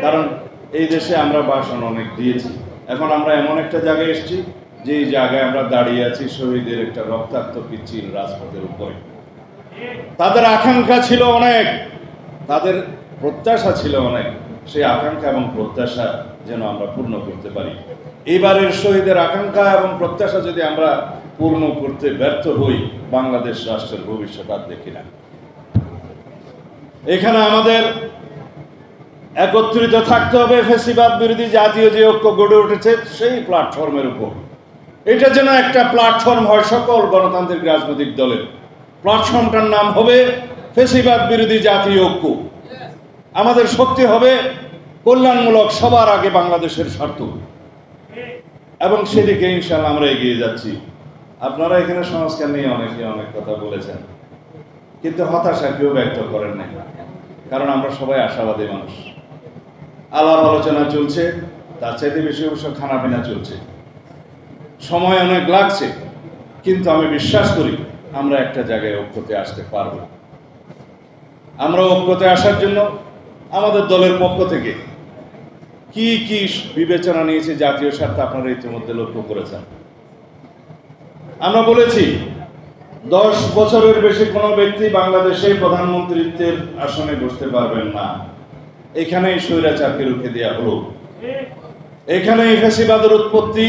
কারণ এই দেশে আমরা ভাষণ অনেক দিয়েছি। এখন আমরা এমন একটা জায়গায় এসেছি যে জায়গায় আমরা দাঁড়িয়ে আছি শহীদের একটা রক্তাক্ত পিচ্ছিল রাজপথের উপরে। তাদের আকাঙ্ক্ষা ছিল অনেক, তাদের প্রত্যাশা ছিল অনেক। সেই আকাঙ্ক্ষা এবং প্রত্যাশা যেন আমরা পূর্ণ করতে পারি। এবারের শহীদের আকাঙ্ক্ষা এবং প্রত্যাশা যদি আমরা পূর্ণ করতে ব্যর্থ হই, বাংলাদেশ রাষ্ট্রের ভবিষ্যৎ আর দেখি না। এখানে আমাদের একত্রিত থাকতে হবে, ফেসিবাদ বিরোধী জাতীয় যে ঐক্য গড়ে উঠেছে, সেই প্ল্যাটফর্মের উপর। এটা যেন একটা প্ল্যাটফর্ম হয় সকল গণতান্ত্রিক রাজনৈতিক দলের। প্ল্যাটফর্মটার নাম হবে ফেসিবাদ বিরোধী জাতীয় ঐক্য। আমাদের শক্তি হবে কল্যাণমূলক সবার আগে বাংলাদেশের স্বার্থ। এবং সেদিকে ইনশাল্লাহ আমরা এগিয়ে যাচ্ছি। আপনারা এখানে সংস্কার নিয়ে অনেকে অনেক কথা বলেছেন। কিন্তু হতাশা কেউ ব্যক্ত করেন নাই। কারণ আমরা সবাই আশাবাদী মানুষ। আলাপ আলোচনা চলছে, তার চাইতে বেশি অবশ্য খানাপিনা চলছে। সময় অনেক লাগছে, কিন্তু আমি বিশ্বাস করি আমরা একটা জায়গায় ঐক্যতে আসতে পারব। আমরা ঐক্যতে আসার জন্য আমাদের দলের পক্ষ থেকে কি কি বিবেচনা নিয়েছে জাতীয় স্বার্থে আপনারা ইতিমধ্যে লক্ষ্য করেছেন? আমরা বলেছি, দশ বছরের বেশি কোনো ব্যক্তি বাংলাদেশে প্রধানমন্ত্রীত্বের আসনে বসতে পারবেন না। এখানেই স্বৈরাচারকে রুখে দেওয়া হলো। এখানেই ফেসিবাদের উৎপত্তি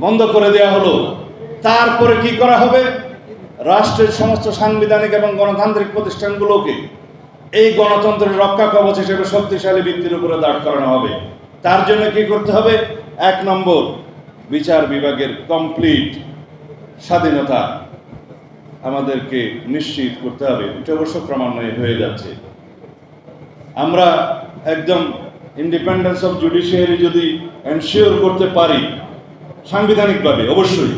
বন্ধ করে দেওয়া হলো। তারপরে কি করা হবে? রাষ্ট্রের সমস্ত সাংবিধানিক এবং গণতান্ত্রিক প্রতিষ্ঠানগুলোকে এই গণতন্ত্রের রক্ষা কবচ হিসেবে শক্তিশালী ভিত্তির উপরে দাঁড় করানো হবে। তার জন্য কি করতে হবে? এক নম্বর, বিচার বিভাগের কমপ্লিট স্বাধীনতা আমাদেরকে নিশ্চিত করতে হবে। এটা অবশ্য ক্রমান্বয়ে হয়ে যাচ্ছে। আমরা একদম ইন্ডিপেন্ডেন্স অফ জুডিশিয়ারি যদি এনশিওর করতে পারি, সাংবিধানিকভাবে অবশ্যই,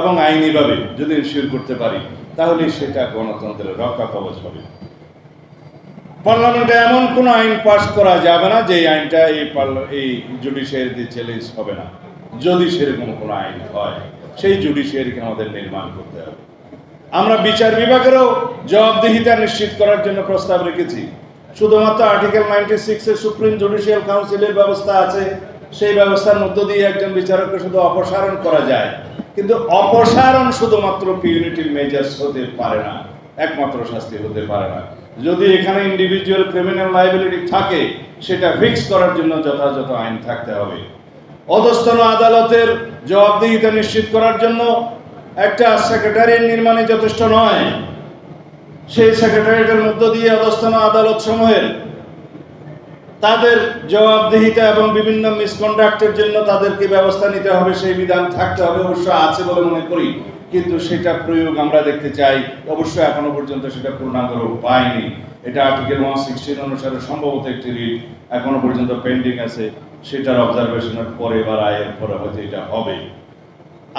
এবং আইনিভাবে যদি এনশিওর করতে পারি তাহলে সেটা গণতন্ত্রের রক্ষা কবচ হবে। পার্লামেন্টে এমন কোনো আইন পাস করা যাবে না যে আইনটা এই এই জুডিশিয়ারিতে চ্যালেঞ্জ হবে না। যদি সেরকম কোনো আইন হয়, সেই জুডিশিয়ারিকে আমাদের নির্মাণ করতে হবে। আমরা বিচার বিভাগেরও জবাবদিহিতা নিশ্চিত করার জন্য প্রস্তাব রেখেছি। শুধুমাত্র আর্টিকেল নাইনটি সিক্সে সুপ্রিম জুডিশিয়াল কাউন্সিলের ব্যবস্থা আছে, সেই ব্যবস্থার মধ্য দিয়ে একজন বিচারককে শুধু অপসারণ করা যায়। কিন্তু অপসারণ শুধুমাত্র পিউনিটিভ মেজার্স হতে পারে না, একমাত্র শাস্তি হতে পারে না। যদি এখানে ইন্ডিভিজুয়াল ক্রিমিনাল লাইবিলিটি থাকে, সেটা ফিক্স করার জন্য যথাযথ আইন থাকতে হবে। অধস্তন আদালতের জবাবদিহিতা নিশ্চিত করার জন্য একটা সেক্রেটারিয়েট নির্মাণে যথেষ্ট নয়। সেই সেক্রেটারিয়েটের মধ্য দিয়ে অধস্তন আদালত সমূহের তাদের জবাবদিহিতা এবং বিভিন্ন মিসকন্ডাক্টের জন্য তাদেরকে ব্যবস্থা নিতে হবে, সেই বিধান থাকতে হবে, অবশ্য আছে বলে মনে করি, কিন্তু সেটা প্রয়োগ আমরা দেখতে চাই। অবশ্য এখনও পর্যন্ত সেটা পূর্ণাঙ্গ পায়নি। এটা আর্টিকেল ওয়ান সিক্সটিন অনুসারে সম্ভবত একটি রিট এখনও পর্যন্ত পেন্ডিং আছে, সেটার অবজারভেশনের পরে বা রায়ের পরে হয়তো এটা হবে।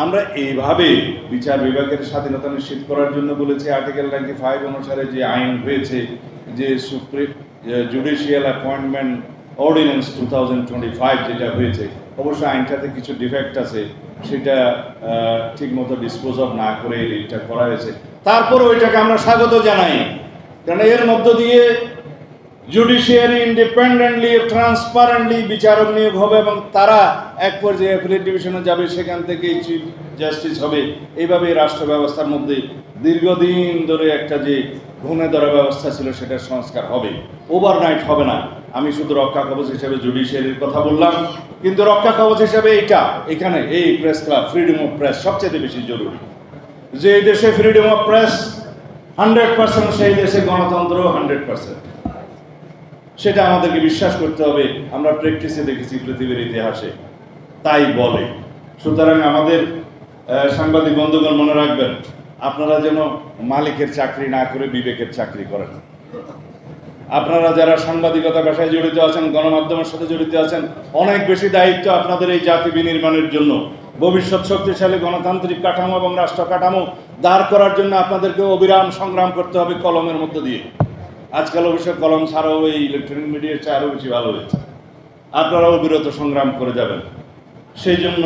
আমরা এইভাবে বিচার বিভাগের স্বাধীনতা নিশ্চিত করার জন্য বলেছি আর্টিকেল নাইনটি ফাইভ অনুসারে যে আইন হয়েছে, যে supreme judicial appointment ordinance two thousand twenty five যেটা হয়েছে, অবশ্য আইনটাতে কিছু ডিফেক্ট আছে, সেটা ঠিক মতো ডিসপোজ অফ না করে এটা করা হয়েছে। তারপর ওইটাকে আমরা স্বাগত জানাই। কারণ এর মধ্য দিয়ে জুডিশিয়ারি ইন্ডিপেন্ডেন্টলি ট্রান্সপারেন্টলি বিচারক নিয়োগ হবে এবং তারা এক পর্যায়ে অ্যাপিলেট ডিভিশনে যাবে, সেখান থেকেই চিফ জাস্টিস হবে। এইভাবে রাষ্ট্র ব্যবস্থার মধ্যে দীর্ঘদিন ধরে একটা যে ঘুমে ধরা ব্যবস্থা ছিল সেটার সংস্কার হবে। ওভারনাইট হবে না। আমি শুধু রক্ষা কবচ হিসেবে জুডিশিয়ারির কথা বললাম। কিন্তু রক্ষা কবচ হিসেবে এইটা, এখানে এই press club freedom of press সবচেয়ে বেশি জরুরি। যে দেশে freedom of press hundred percent সেই দেশে গণতন্ত্র হান্ড্রেড পার্সেন্ট সেটা আমাদেরকে বিশ্বাস করতে হবে। আমরা প্র্যাকটিসে দেখেছি পৃথিবীর ইতিহাসে। তাই বলে। সুতরাং আমাদের সাংবাদিক বন্ধুগণ মনে রাখবেন, আপনারা যেন মালিকের চাকরি না করে বিবেকের চাকরি করেন। আপনারা যারা সাংবাদিকতা পেশায় জড়িত আছেন, গণমাধ্যমের সাথে জড়িত আছেন, অনেক বেশি দায়িত্ব আপনাদের এই জাতি বিনির্মাণের জন্য। ভবিষ্যৎ শক্তিশালী গণতান্ত্রিক কাঠামো এবং রাষ্ট্র কাঠামো দাঁড় করার জন্য আপনাদেরকে অবিরাম সংগ্রাম করতে হবে কলমের মধ্য দিয়ে। আজকাল অবশ্য কলম ছাড়াও এই ইলেকট্রনিক মিডিয়ার চেয়ে আরও বেশি ভালো হয়েছে। আপনারাও বিরত সংগ্রাম করে যাবেন। সেই জন্য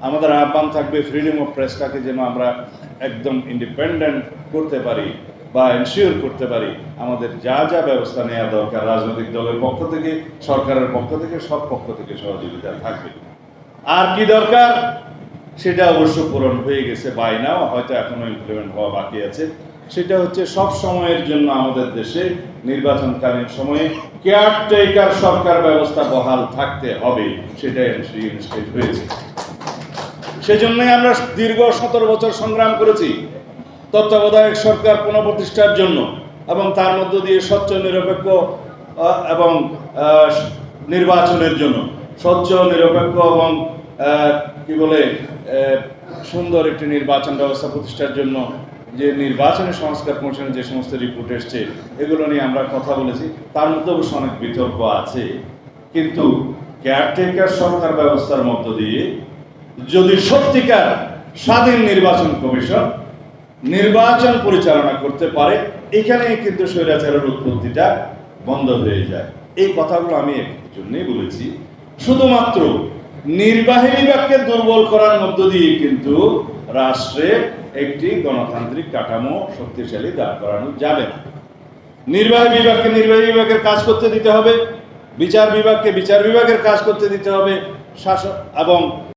আমাদের আহ্বান থাকবে ফ্রিডম অফ প্রেসটাকে যেন আমরা একদম ইন্ডিপেন্ডেন্ট করতে পারি বা এনশিওর করতে পারি। আমাদের যা যা ব্যবস্থা নেওয়া দরকার রাজনৈতিক দলের পক্ষ থেকে, সরকারের পক্ষ থেকে, সব পক্ষ থেকে সহযোগিতা থাকবে। আর কি দরকার? সেটা অবশ্য পূরণ হয়ে গেছে বাই নাও হয়তো এখনও ইমপ্লিমেন্ট হওয়া বাকি আছে। সেটা হচ্ছে সব সময়ের জন্য আমাদের দেশে নির্বাচনকালীন সময়ে কেয়ারটেকার সরকার ব্যবস্থা বহাল থাকতে হবে সেটা ইনস্টেট হয়েছে সেজন্যই আমরা দীর্ঘ সতেরো বছর সংগ্রাম করেছি। তত্ত্বাবধায়ক সরকার পুনঃপ্রতিষ্ঠার জন্য এবং তার মধ্য দিয়ে স্বচ্ছ, নিরপেক্ষ এবং নির্বাচনের জন্য। স্বচ্ছ, নিরপেক্ষ এবং কি বলে সুন্দর একটি নির্বাচন ব্যবস্থা প্রতিষ্ঠার জন্য যে নির্বাচনী সংস্কার কমিশনের যে সমস্ত রিপোর্ট এসছে, এগুলো নিয়ে আমরা কথা বলেছি। তার মধ্যে অবশ্য অনেক বিতর্ক আছে। কিন্তু কেয়ারটেকার সরকার ব্যবস্থার মধ্য দিয়ে যদি সত্যিকার স্বাধীন নির্বাচন কমিশন নির্বাচন পরিচালনা করতে পারে এখানেই কিন্তু স্বৈরাচারের উৎপত্তিটা বন্ধ হয়ে যায়। এই কথাগুলো আমি জন্যই বলেছি। শুধুমাত্র নির্বাহী বিভাগকে দুর্বল করার মধ্য দিয়ে কিন্তু রাষ্ট্রে একটি গণতান্ত্রিক কাঠামো শক্তিশালী দাঁড় করানো যাবে না। নির্বাহী বিভাগকে নির্বাহী বিভাগের কাজ করতে দিতে হবে, বিচার বিভাগকে বিচার বিভাগের কাজ করতে দিতে হবে, শাসক এবং